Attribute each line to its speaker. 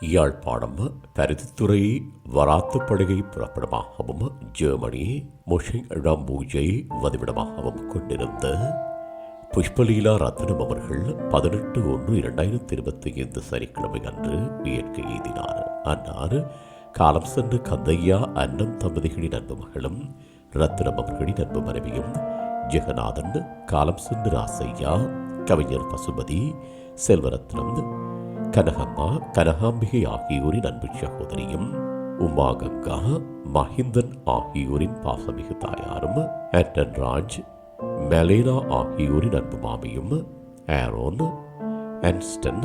Speaker 1: யாழ்ப்பாணம் பருத்தித்துறை வராத்துப்படுகை புறப்படமாகவும் ஜெர்மனி முஷிங் ரம்பூஜை வதிவிடமாகவும் கொண்டிருந்த புஷ்பலீலா ரத்னம் அவர்கள் பதினெட்டு ஒன்று இரண்டாயிரத்தி இருபத்தி ஐந்து சனிக்கிழமை அன்று இயற்கை எய்தினார். அன்னார் காலம் சென்று கந்தையா அன்னம் தம்பதிகளின் அன்பு மகளும் ரத்னம் அவர்களின் அன்பு மனைவியும் ஜெகநாதன் காலம் சென்று ராசையா கவிஞர் பசுபதி செல்வரத்னம் கனகம்மா கனகாம்பிகை ஆகியோரின் அன்பு சகோதரியும் உமா கங்கா மஹிந்தன் ஆகியோரின் பாசமிகு தாயாரும் ஆண்டன் ராஜ் மெலேனா ஆகியோரின் அன்பு மாமியும் ஆரோன் ஆன்ஸ்டன்